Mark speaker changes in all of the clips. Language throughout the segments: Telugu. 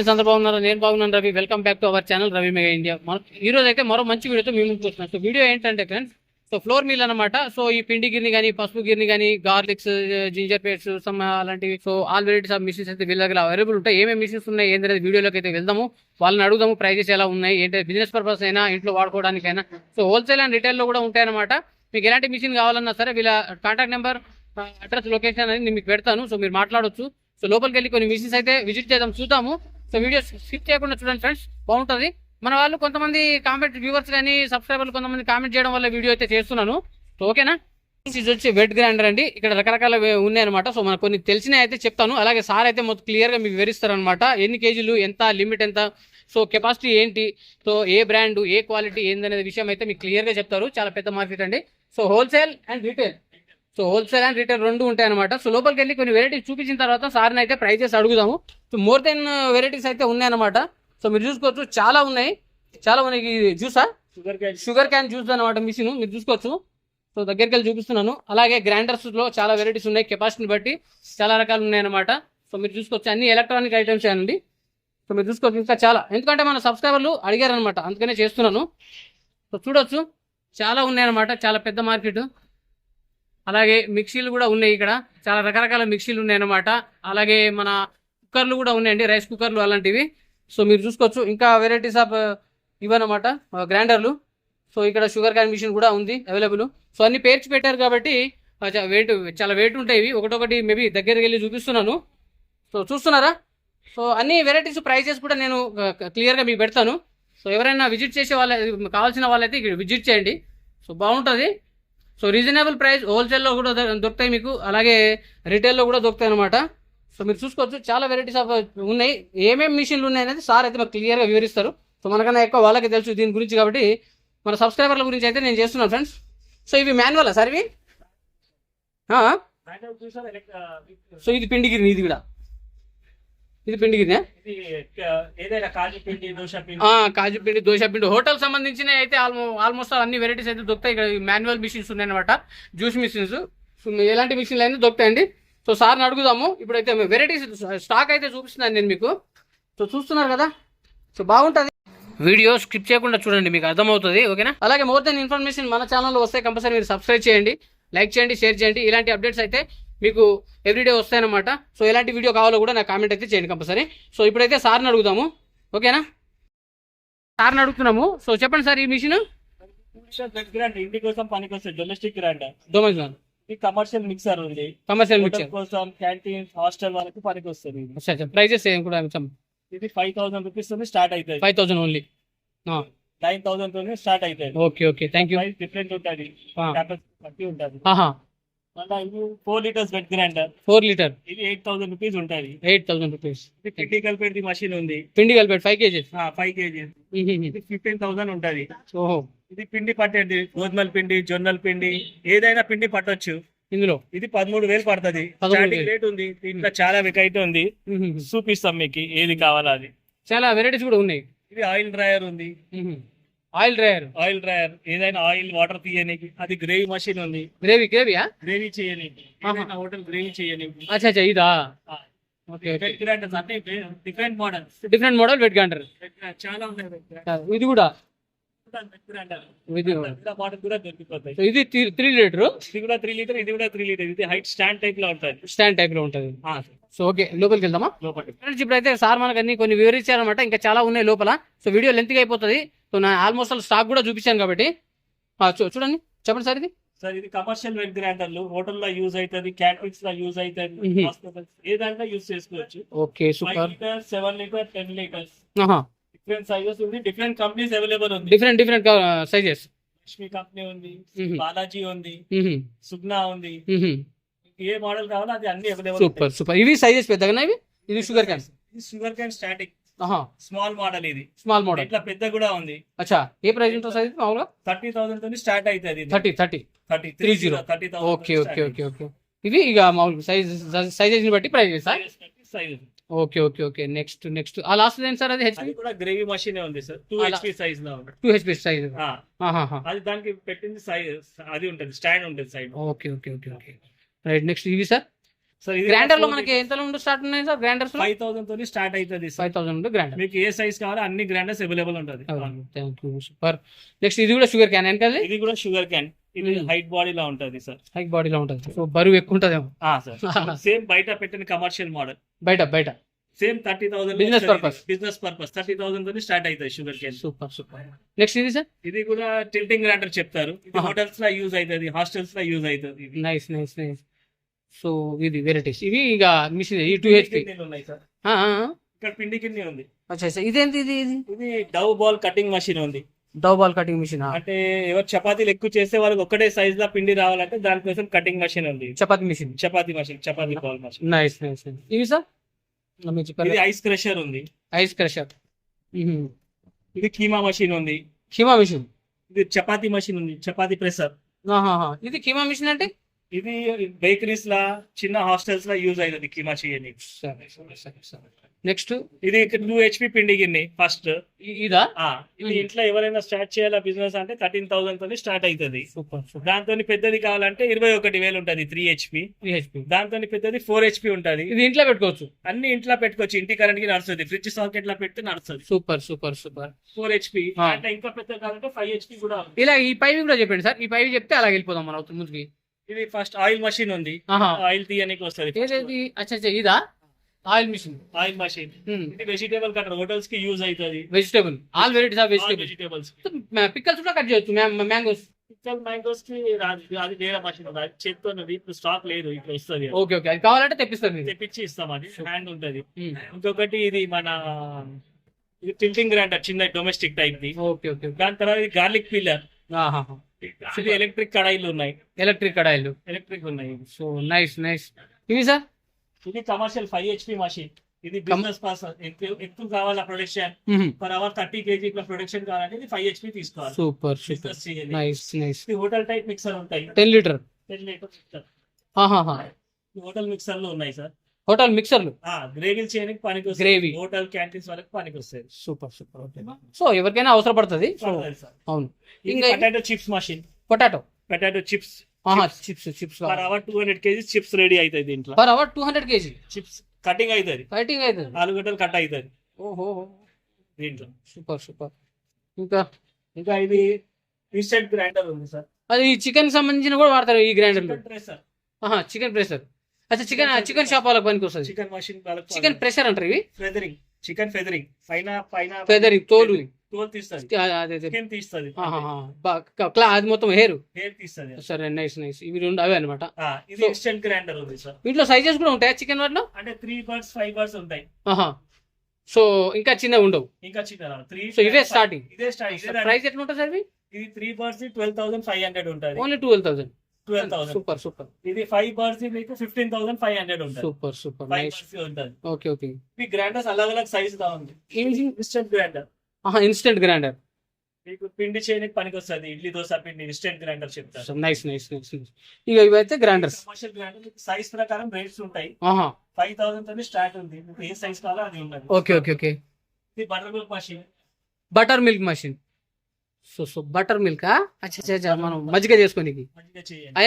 Speaker 1: ఫ్రెండ్స్ అందరూ బాగున్నారు నేను బాగున్నాను Ravi. Welcome back to our channel Ravi mega India మన- ఈ రోజు అయితే మరో మంచి వీడియోతో మేము చూస్తున్నాం సో వీడియో ఏంటంటే ఫ్రెండ్స్ సో ఫ్లోర్ మీల్ అనమాట సో ఈ పిండి గిర్ని కానీ పసుపు గిర్ని కానీ గార్లిక్స్ జింజర్ పేట్స్ సమ్ అలాంటివి. So all varieties of machines అయితే వీళ్ళ దగ్గర అవైలబుల్ ఉంటాయి. ఏమేమి మిషన్స్ ఉన్నాయి ఏంటనేది వీడియోలోకి అయితే వెళ్దాము. వాళ్ళని అడుగుదాము ప్రైజెస్ ఎలా ఉన్నాయి ఏంటంటే బిజినెస్ పర్పస్ అయినా ఇంట్లో వాడుకోవడానికైనా. సో హోల్సేల్ అండ్ రిటైల్లో కూడా ఉంటాయన్నమాట మీకు ఎలాంటి మిషన్ కావాలన్నా సరే వీళ్ళ కాంటాక్ట్ నెంబర్ అడ్రస్ లొకేషన్ అనేది నేను మీకు పెడతాను. సో మీరు మాట్లాడొచ్చు. సో లోపలికి వెళ్ళి కొన్ని మిషన్స్ అయితే విజిట్ చేద్దాం చూద్దాము. సో వీడియో స్కిప్ చేయకుండా చూడండి ఫ్రెండ్స్ బాగుంటుంది. మన వాళ్ళు కొంతమంది కామెంట్ వ్యూవర్స్ కానీ సబ్స్క్రైబర్లు కొంతమంది కామెంట్ చేయడం వల్ల వీడియో అయితే చేస్తున్నాను. సో ఓకేనా ఇది వచ్చి వెట్ గ్రైండర్ అండి. ఇక్కడ రకరకాల ఉన్నాయన్నమాట సో మనకు కొన్ని తెలిసినవి అయితే చెప్తాను. అలాగే సార్ అయితే మొత్తం క్లియర్గా మీకు వివరిస్తారనమాట ఎన్ని కేజీలు ఎంత లిమిట్ ఎంత? సో కెపాసిటీ ఏంటి? సో ఏ బ్రాండ్ ఏ క్వాలిటీ ఏందనే విషయం అయితే మీకు క్లియర్గా చెప్తారు. చాలా పెద్ద మార్కెట్ అండి. So wholesale and retail so wholesale and retail రెండు ఉంటాయి అనమాట సో లోపలికి వెళ్ళి కొన్ని వెరైటీస్ చూపించిన తర్వాత సార్ని అయితే ప్రైజెస్ అడుగుదాము సో మోర్ దెన్ వెరైటీస్ అయితే ఉన్నాయన్నమాట. సో మీరు చూసుకోవచ్చు చాలా ఉన్నాయి. చాలా ఉన్నాయి. జ్యూసా
Speaker 2: sugar cane
Speaker 1: sugar cane juice అనమాట మిషన్ మీరు చూసుకోవచ్చు. సో దగ్గరికి వెళ్ళి చూపిస్తున్నాను. అలాగే గ్రైండర్స్లో చాలా వెరైటీస్ ఉన్నాయి. కెపాసిటీని బట్టి చాలా రకాలు ఉన్నాయి అనమాట సో మీరు చూసుకోవచ్చు అన్ని ఎలక్ట్రానిక్ ఐటమ్స్ అండి. సో మీరు చూసుకోవచ్చు ఇంకా చాలా. ఎందుకంటే మన సబ్స్క్రైబర్లు అడిగారు అనమాట అందుకనే చేస్తున్నాను. సో చూడొచ్చు. చాలా ఉన్నాయన్నమాట. చాలా పెద్ద మార్కెట్ అలాగే మిక్సీలు కూడా ఉన్నాయి ఇక్కడ. చాలా రకరకాల మిక్సీలు ఉన్నాయన్నమాట. అలాగే మన కుక్కర్లు కూడా ఉన్నాయండి రైస్ కుక్కర్లు అలాంటివి. సో మీరు చూసుకోవచ్చు. ఇంకా వెరైటీస్ ఆఫ్ uh, ఇవన్నమాట. గ్రైండర్లు. సో ఇక్కడ షుగర్ క్యాన్ మిషన్ కూడా ఉంది అవైలబుల్. సో అన్ని పేర్చి పెట్టారు కాబట్టి వెయిట్ చాలా వెయిట్ ఉంటాయి ఇవి. ఒకటొకటి మేబీ దగ్గరికి వెళ్ళి చూపిస్తున్నాను. సో చూస్తున్నారా? సో అన్ని వెరైటీస్ ప్రైజెస్ కూడా నేను క్లియర్గా మీకు పెడతాను. సో ఎవరైనా విజిట్ చేసే వాళ్ళ కావాల్సిన వాళ్ళైతే ఇక్కడ విజిట్ చేయండి. సో బాగుంటుంది. సో రీజనబుల్ ప్రైస్ హోల్సేల్లో కూడా దొరుకుతాయి మీకు. అలాగే రిటైల్లో కూడా దొరుకుతాయి అనమాట సో మీరు చూసుకోవచ్చు చాలా వెరైటీస్ ఆఫ్ ఉన్నాయి. ఏమేమి మిషన్లు ఉన్నాయి అనేది సార్ అయితే మాకు క్లియర్గా వివరిస్తారు. సో మనకన్నా ఎక్కువ వాళ్ళకి తెలుసు దీని గురించి కాబట్టి మన సబ్స్క్రైబర్ల గురించి అయితే నేను చేస్తున్నాను ఫ్రెండ్స్. సో ఇవి మాన్యువల్ సార్ ఇవి? సో ఇది పిండిగిరి ఇది కూడా. ఇది
Speaker 2: పిండి దోశ పిండి.
Speaker 1: కాజు పిండి దోశ పిండి. హోటల్ సంబంధించిన అయితే ఆల్మో ఆల్మోస్ట్ అన్ని వెరైటీస్ అయితే దొరుకుతాయి. ఇక్కడ మాన్యువల్ మిషన్స్ ఉన్నాయన్నమాట. Juice machines. ఎలాంటి మిషన్లు అయినా దొరుకుతాయండి. సో సార్ని అడుగుదాము. ఇప్పుడైతే వెరైటీస్ స్టాక్ అయితే చూపిస్తున్నాను నేను మీకు. సో చూస్తున్నారు కదా? సో బాగుంటుంది. వీడియో స్కిప్ చేయకుండా చూడండి మీకు అర్థమవుతుంది ఓకేనా? అలాగే మోర్ దెన్ ఇన్ఫర్మేషన్ మన ఛానల్లో వస్తే కంపల్సరీ మీరు సబ్స్క్రైబ్ చేయండి లైక్ చేయండి షేర్ చేయండి. ఇలాంటి అప్డేట్స్ అయితే మీకు ఎవ్రీడే వస్తాయన్నమాట. సో ఎలాంటి వీడియో కావాలో కూడా నాకు కామెంట్ అయితే చేయండి కంపల్సరీ సో ఇప్పుడైతే సార్ని అడుగుదాము. ఓకేనా సార్ని అడుగుతున్నాము. సో చెప్పండి సార్ ఈ మిషన్
Speaker 2: ఇంటి కోసం పనికి వస్తుంది డొమెస్టిక్ కమర్షియల్ మిక్సర్ ఉంది.
Speaker 1: కమర్షియల్
Speaker 2: కోసం క్యాంటీన్ హాస్టల్ వాళ్ళకి పనికి వస్తుంది.
Speaker 1: ప్రైజెస్ ఏం కూడా
Speaker 2: ఇది ఫైవ్ థౌసండ్ రూపీస్ తోని స్టార్ట్ అవుతుంది.
Speaker 1: Five thousand only
Speaker 2: nine thousand తోని స్టార్ట్ అవుతుంది.
Speaker 1: Okay okay thank you
Speaker 2: different ఉంటుంది. బట్టి ఉంటుంది. Four litres veg grinder
Speaker 1: four litre
Speaker 2: ఇది ఎయిట్ థౌసండ్ రూపీస్ ఉంటుంది.
Speaker 1: ఎయిట్ థౌసండ్ రూపీస్
Speaker 2: పిండి కలిపేది మషిన్ ఉంది.
Speaker 1: పిండి కలిపాడు ఫైవ్ కేజీస్
Speaker 2: ఫైవ్ కేజీస్ ఇది ఫిఫ్టీన్ థౌసండ్ ఉంటుంది.
Speaker 1: ఓహో.
Speaker 2: ఇది పిండి పట్టేది. గోధుమల పిండి జొన్నల పిండి ఏదైనా పిండి పట్టొచ్చు.
Speaker 1: ఇందులో?
Speaker 2: ఇది పదమూడు వేలు పడుతుంది.
Speaker 1: 13,000
Speaker 2: స్టార్టింగ్ రేట్ ఉంది. దీంట్లో చాలా వెరైటీ ఉంది. చూపిస్తాం మీకు ఏది కావాలా అది.
Speaker 1: చాలా వెరైటీస్ కూడా ఉన్నాయి.
Speaker 2: ఇది ఆయిల్ డ్రైయర్ ఉంది.
Speaker 1: Oil dryer.
Speaker 2: ఆయిల్ డ్రైయర్ ఏదైనా ఆయిల్ వాటర్ తీయనికి. అది గ్రేవీ మషిన్ ఉంది.
Speaker 1: గ్రేవీ గ్రేవీయా?
Speaker 2: గ్రేవీ చేయనికి. హోటల్ గ్రేవీ చేయనికి.
Speaker 1: అచ్చా అచ్చా ఇదా?
Speaker 2: Different models
Speaker 1: different model wet grinder
Speaker 2: చాలా ఉన్నాయి
Speaker 1: ఇది కూడా? ఇది త్రీ లీటర్?
Speaker 2: ఇది కూడా త్రీ లీటర్ ఇది కూడా త్రీ లీటర్. ఇది హైట్ స్టాండ్ టైప్లో ఉంటుంది.
Speaker 1: స్టాండ్ టైప్లో ఉంటుంది. సో ఓకే లోపలికి వెళ్దామా?
Speaker 2: లోపలికి.
Speaker 1: ఫ్రెండ్స్ ఇప్పుడైతే సార్ మనకు అన్ని కొన్ని వివరించారనమాట ఇంకా చాలా ఉన్నాయి లోపల. సో వీడియో లెంత్గా అయిపోతుంది. సో నా ఆల్మోస్ట్ స్టాక్ కూడా చూపించాను కాబట్టి. చూడండి. చెప్పండి సార్ ఇది.
Speaker 2: సార్ ఇది కమర్షియల్ వెట్ గ్రైండర్లు హోటల్లో యూజ్ అవుతుంది క్యాటరింగ్స్లో యూజ్ అవుతుంది
Speaker 1: Mhm.
Speaker 2: హాస్పిటల్స్ ఏ దాంట్లో యూజ్ చేసుకోవచ్చు?
Speaker 1: Okay super.
Speaker 2: Litre seven litre ten litres different sizes ఉంది. డిఫరెంట్ కంపెనీస్ అవైలబుల్ ఉంది.
Speaker 1: Different different sizes
Speaker 2: Lakshmi company ఉంది. బాలాజీ ఉంది సుగ్నా ఉంది. ఏ మోడల్ కావాలో అది అన్ని అవైలబుల్
Speaker 1: సూపర్ సూపర్. ఇవి సైజెస్ పెద్దగా ఇవి? ఇది షుగర్ క్యాన్
Speaker 2: ఇది sugar cane static small model ఇది.
Speaker 1: Small model.
Speaker 2: ఇట్లా పెద్ద కూడా ఉంది.
Speaker 1: అచ్చా. ఏ ప్రైస్ ఉంటుంది సైజ్ మామూలుగా?
Speaker 2: థర్టీ థౌసండ్ తోని స్టార్ట్ అవుతుంది
Speaker 1: thirty thirty.
Speaker 2: Thirty
Speaker 1: three zero.
Speaker 2: Thirty
Speaker 1: okay okay okay okay. ఇవి ఇక మామూలు సైజ్ సైజెస్ని బట్టి price sir
Speaker 2: size
Speaker 1: okay okay okay. Next next ఆ లాస్ట్ ఏంటి సార్ అది హెచ్పి
Speaker 2: కూడా గ్రేవీ మషిన్ ఉంది సార్. టూ. హెచ్పి సైజ్లో.
Speaker 1: టూ హెచ్పి సైజ్
Speaker 2: అది దానికి పెట్టింది సైజ్ అది ఉంటుంది స్టాండ్ ఉంటుంది side
Speaker 1: okay okay okay okay. Right next ఇవి సార్?
Speaker 2: సార్
Speaker 1: గ్రైండర్లో మనకి ఎంత నుండి స్టార్ట్ ఉన్నాయి సార్ గ్రైండర్స్
Speaker 2: ఫైవ్ థౌసండ్ తోని స్టార్ట్ అవుతుంది
Speaker 1: ఫైవ్ థౌసండ్ నుండి గ్రైండర్
Speaker 2: మీకు ఏ సైజ్ కావాలో అన్ని గ్రైండర్స్ అవైలబుల్ ఉంటుంది.
Speaker 1: సూపర్ నెక్స్ట్ ఇది కూడా షుగర్ క్యాన్ వెనకాలి
Speaker 2: ఇది కూడా షుగర్ క్యాన్ ఇది. హైట్ బాడీ లో ఉంటుంది సార్
Speaker 1: హై బాడీలో ఉంటుంది. సో బరువు ఎక్కువ ఉంటుందేమో
Speaker 2: సార్ సేమ్ బయట పెట్టిన కమర్షియల్ మోడల్
Speaker 1: బయట బయట.
Speaker 2: Same thirty thousand
Speaker 1: Business purpose.
Speaker 2: Business purpose thirty thousand తోని స్టార్ట్ అవుతుంది sugar cane
Speaker 1: super super next ఇది సార్
Speaker 2: ఇది కూడా టిల్టింగ్ గ్రైండర్ చెప్తారు. హోటల్స్లో యూజ్ అవుతుంది హాస్టల్స్లో యూజ్ అవుతుంది.
Speaker 1: నైస్ నైస్ నైస్ సో ఇది వెరైటీస్. ఇవి ఇక మిషన్ ఈ టూ హెచ్పి
Speaker 2: గిన్నెలు ఉన్నాయి సార్. ఇక్కడ పిండి గిన్నె ఉంది.
Speaker 1: అచ్చా ఇదేంటి ఇది ఇది?
Speaker 2: ఇది డవ్ బాల్ కటింగ్ మషిన్ ఉంది.
Speaker 1: Dough ball cutting machine?
Speaker 2: అంటే ఎవరు చపాతీలు ఎక్కువ చేస్తే వాళ్ళకి ఒకటే సైజ్లో పిండి రావాలంటే దానికోసం కటింగ్ మషిన్ ఉంది.
Speaker 1: Chapati machine.
Speaker 2: Chapati machine chapati ball machine.
Speaker 1: Nice nice ఇవి సార్? మీరు
Speaker 2: ఇది ఐస్ క్రషర్ ఉంది.
Speaker 1: ఐస్ క్రషర్
Speaker 2: ఇది కీమా మషిన్ ఉంది.
Speaker 1: కీమా మిషన్?
Speaker 2: ఇది చపాతీ మషిన్ ఉంది. చపాతీ ప్రెసర్
Speaker 1: ఇది కీమా మిషన్ అంటే?
Speaker 2: ఇది బేకరీస్ లా చిన్న హాస్టల్స్ లా యూజ్ అవుతుంది కీమా
Speaker 1: సరే నెక్స్ట్
Speaker 2: ఇది టూ హెచ్పి పిండి గిన్నె ఫస్ట్
Speaker 1: ఇదా?
Speaker 2: ఇది. ఇంట్లో ఎవరైనా స్టార్ట్ చేయాలా బిజినెస్ అంటే థర్టీన్ థౌసండ్ తోని స్టార్ట్ అవుతుంది
Speaker 1: సూపర్ సూపర్.
Speaker 2: దాంతో పెద్దది కావాలంటే ఇరవై ఒకటి వేలు ఉంటది త్రీ హెచ్పి
Speaker 1: త్రీ హెచ్పి
Speaker 2: దాంతో పెద్దది ఫోర్ హెచ్పి ఉంటది.
Speaker 1: ఇది ఇంట్లో పెట్టుకోవచ్చు?
Speaker 2: అన్ని ఇంట్లో పెట్టుకోవచ్చు. ఇంటి కరెంట్కి నడుస్తుంది. ఫ్రిడ్జ్ సాకెట్లో పెడితే నడుస్తుంది.
Speaker 1: Super super super.
Speaker 2: Four HP. అంటే ఇంకా పెద్ద కావాలంటే ఫైవ్ హెచ్పి కూడా.
Speaker 1: ఇలా ఈ పైవి కూడా చెప్పండి సార్. ఈ పైవి చెప్తే అలా వెళ్ళిపోదాం మనం ముందుకి.
Speaker 2: ఇది ఫస్ట్ ఆయిల్ మషిన్ ఉంది. ఆయిల్ తీయడానికి వస్తుంది.
Speaker 1: ఏదేది? అచ్చా అచ్చా ఇదా? Oil machine.
Speaker 2: Oil machine. ఇది వెజిటేబుల్ కట్టర్ హోటల్స్కి యూజ్ అవుతుంది
Speaker 1: vegetable all varieties of vegetable
Speaker 2: vegetables
Speaker 1: pickles కూడా కట్ చేయొచ్చు. మ్యాంగోస్.
Speaker 2: పిక్కల్ మ్యాంగోస్కి రాదు. అది వేరే మషిన్ ఉంది. అది చేత్తోన్నది ఇప్పుడు స్టాక్ లేదు. ఇట్లా వస్తుంది
Speaker 1: ఓకే ఓకే అది కావాలంటే తెప్పిస్తారు మీరు.
Speaker 2: తెప్పించి ఇస్తాం అది. హ్యాండ్ ఉంటది. ఇంకొకటి ఇది మన ఇది టిల్టింగ్ గ్రైండర్ చిన్న డొమెస్టిక్ టైప్ ది.
Speaker 1: ఓకే ఓకే
Speaker 2: దాని తర్వాత ఇది గార్లిక్ పిల్లర్. ఇది ఎలక్ట్రిక్ కడాయిలు ఉన్నాయి.
Speaker 1: ఎలక్ట్రిక్ కడాయిలు.
Speaker 2: ఎలక్ట్రిక్ ఉన్నాయి.
Speaker 1: So nice nice. ఇవి సార్?
Speaker 2: ఇది కమర్షియల్ ఫైవ్ హెచ్పి మషిన్. ఇది బిజినెస్ పర్సన్ ఎక్కువ కావాలా production? Per hour thirty KG ఇట్లా ప్రొడక్షన్ కావాలంటే ఇది ఫైవ్ హెచ్పి తీసుకోవాలి.
Speaker 1: సూపర్
Speaker 2: బిజినెస్ చేయాలి.
Speaker 1: Nice nice.
Speaker 2: ఇది హోటల్ టైప్ మిక్సర్ ఉంటాయి.
Speaker 1: Ten litre?
Speaker 2: Ten litre mixer. Hotel మిక్సర్లో ఉన్నాయి సార్.
Speaker 1: హోటల్ మిక్సర్లు?
Speaker 2: గ్రేవీలు చేయడానికి పనికి
Speaker 1: Gravy.
Speaker 2: హోటల్ క్యాంటీన్స్ వాళ్ళకి పనికి వస్తాయి.
Speaker 1: Super super. ఓకే. సో ఎవరికైనా అవసరపడుతుంది. సో
Speaker 2: పర్వాలేదు సార్.
Speaker 1: అవును. ఇంకా
Speaker 2: potato chips machine
Speaker 1: potato?
Speaker 2: Potato chips.
Speaker 1: Chips. Chips
Speaker 2: per hour two hundred KG chips ready అవుతాయి దీంట్లో.
Speaker 1: Per hour two hundred KG?
Speaker 2: Chips. Cutting అవుతుంది.
Speaker 1: ఫైటింగ్ అవుతుంది.
Speaker 2: ఆలుగడ్డలు కట్ అవుతుంది.
Speaker 1: ఓహో.
Speaker 2: దీంట్లో.
Speaker 1: Super super. ఇంకా?
Speaker 2: ఇంకా ఇది ఇన్స్టెంట్ గ్రైండర్ ఉంది సార్.
Speaker 1: అది చికెన్ సంబంధించిన కూడా వాడతారు ఈ గ్రైండర్లు
Speaker 2: చికెన్ ప్రెసర్
Speaker 1: చికెన్ ప్రెషర్ అచ్చా చికెన్ చికెన్ షాప్ వాళ్ళకి పనికి వస్తుంది.
Speaker 2: చికెన్ మషిన్
Speaker 1: చికెన్ ప్రెషర్ అంటారు ఇవి?
Speaker 2: ఫెదరింగ్ చికెన్ ఫెదరింగ్ పైన పైన
Speaker 1: ఫెదరింగ్ తోలు.
Speaker 2: తోలు తీస్తుంది.
Speaker 1: అదే
Speaker 2: చికెన్ తీస్తుంది.
Speaker 1: క్లా అది మొత్తం హెయిర్.
Speaker 2: హెయిర్ తీస్తుంది.
Speaker 1: సరే నైస్ నైస్. ఇవి రెండు అవే అనమాట
Speaker 2: ఇది ఇన్స్టెంట్ గ్రైండర్ ఉంది సార్
Speaker 1: వీటిలో సైజెస్ కూడా ఉంటాయా చికెన్ వాటిలో?
Speaker 2: అంటే త్రీ బర్డ్స్ ఫైవ్ బర్డ్స్ ఉంటాయి.
Speaker 1: ఆహా. సో ఇంకా చిన్నవి ఉండవు.
Speaker 2: ఇంకా చిన్న త్రీ
Speaker 1: సో ఇవే స్టార్టింగ్
Speaker 2: ఇదే స్టార్ట్
Speaker 1: ప్రైస్ ఎట్లా ఉంటుంది సార్
Speaker 2: ఇది three birds twelve thousand five hundred ఉంటుంది.
Speaker 1: Only twelve thousand
Speaker 2: twelve thousand
Speaker 1: super super
Speaker 2: ఇది ఫైవ్ బర్డ్స్ మీకు ఫిఫ్టీన్ థౌసండ్ ఫైవ్ హండ్రెడ్ ఉంటుంది.
Speaker 1: సూపర్ సూపర్
Speaker 2: ఫైవ్ బర్డ్స్ ఉంటుంది.
Speaker 1: ఓకే ఓకే
Speaker 2: మీ గ్రైండర్స్ అలగ్ అలగ్ సైజ్ దా ఉంది. ఇన్స్టెంట్ గ్రైండర్
Speaker 1: ఇన్స్టెంట్ గ్రైండర్
Speaker 2: మీకు పిండి చేయడానికి పనికి వస్తుంది. ఇడ్లీ దోశ పిండి ఇన్స్టెంట్ గ్రైండర్ చెప్తారు.
Speaker 1: నైస్ నైస్ నైస్ ఇక ఇవైతే గ్రైండర్స్
Speaker 2: కమర్షియల్ గ్రైండర్ సైజ్ ప్రకారం రేట్స్ ఉంటాయి. ఫైవ్ థౌసండ్ తోనే స్టార్ట్ ఉంది. మీకు ఏ సైజ్ కావాలో అది ఉన్నది
Speaker 1: ఓకే ఓకే ఓకే
Speaker 2: ఇది butter milk machine
Speaker 1: butter milk machine so so butter milk అచ్చా. మనం మజ్జిగ చేసుకోనికి.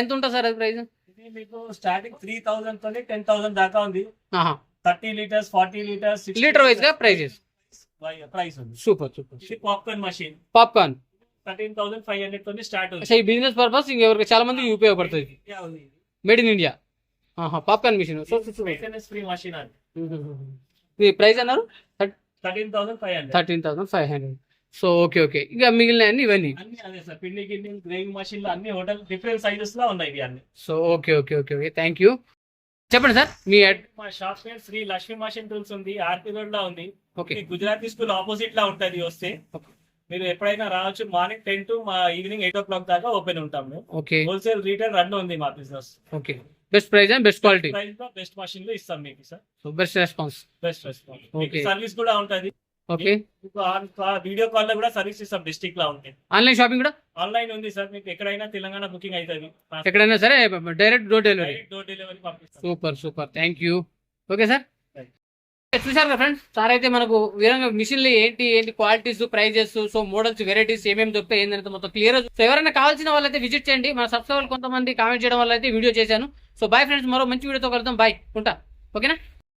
Speaker 1: ఎంత ఉంటుంది సార్ అది ప్రైస్
Speaker 2: ఇది మీకు స్టార్టింగ్ త్రీ థౌసండ్ తోనే టెన్ థౌసండ్ దాకా ఉంది.
Speaker 1: ఆహా.
Speaker 2: Thirty litres forty litres
Speaker 1: litre వైజ్గా ప్రైజెస్
Speaker 2: ప్రైస్ ఉంది.
Speaker 1: సూపర్ సూపర్
Speaker 2: ఇది popcorn machine
Speaker 1: popcorn
Speaker 2: thirteen thousand five hundred తోనే స్టార్ట్ ఉంది.
Speaker 1: ఈ బిజినెస్ పర్పస్ ఇంకెవరికి చాలా మందికి ఉపయోగపడుతుంది. మేడ్ ఇన్ ఇండియా ఆహా popcorn machine.
Speaker 2: Maintenance free machine అది
Speaker 1: ఇది ప్రైస్ అన్నారు?
Speaker 2: Thirteen thousand five hundred
Speaker 1: thirteen thousand five hundred so okay okay. ఇక మిగిలిన అన్ని ఇవన్నీ.
Speaker 2: అన్ని అదే సార్ పిండి గిన్నె గ్రేవీ అన్ని హోటల్ డిఫరెంట్ సైజెస్లో ఉన్నాయి ఇవి అన్ని.
Speaker 1: So okay okay okay okay. Thank you. చెప్పండి సార్ మీ
Speaker 2: మా షాప్ పేరు శ్రీ లక్ష్మీ మషిన్ టూల్స్ ఉంది ఆర్పి రోడ్లో ఉంది.
Speaker 1: ఓకే.
Speaker 2: గుజరాతీ స్కూల్ ఆపోజిట్లో ఉంటది వస్తే. మీరు ఎప్పుడైనా రావచ్చు మార్నింగ్ టెన్ టు మా ఈవినింగ్ ఎయిట్ ఓ క్లాక్ దాకా ఓపెన్ ఉంటాము
Speaker 1: ఓకే.
Speaker 2: హోల్సేల్ రీటైల్ రెండు ఉంది మా business.
Speaker 1: Okay. Best price and best quality.
Speaker 2: ప్రైస్లో బెస్ట్ మషిన్లో ఇస్తాం మీకు sir.
Speaker 1: Best response.
Speaker 2: Best response. Service కూడా ఉంటది.
Speaker 1: ఓకే.
Speaker 2: వీడియో కాల్లో కూడా సర్వీస్ ఇస్తాం డిస్ట్రిక్ట్లో ఉంటాయి
Speaker 1: ఆన్లైన్ షాపింగ్ కూడా?
Speaker 2: ఆన్లైన్ ఉంది సార్ మీకు ఎక్కడైనా తెలంగాణ బుకింగ్ అవుతుంది
Speaker 1: ఎక్కడైనా సరే direct door delivery
Speaker 2: door delivery పంపిస్తాం.
Speaker 1: Super super thank you okay sir చూశారు కదా ఫ్రెండ్స్ సార్ అయితే మనకు విధంగా మిషన్లు ఏంటి ఏంటి qualities prices so models varieties ఏమేమి దొరుకుతాయి ఏంటంటే మొత్తం క్లియర్ సో ఎవరైనా కావాల్సిన వాళ్ళైతే విజిట్ చేయండి. మన సబ్స్క్రైబర్ కొంతమంది కామెంట్ చేయడం వల్ల అయితే వీడియో చేశాను. సో బాయ్ ఫ్రెండ్స్ మరో మంచి వీడియోతో కలుద్దాం. బాయ్ ఉంటా. ఓకేనా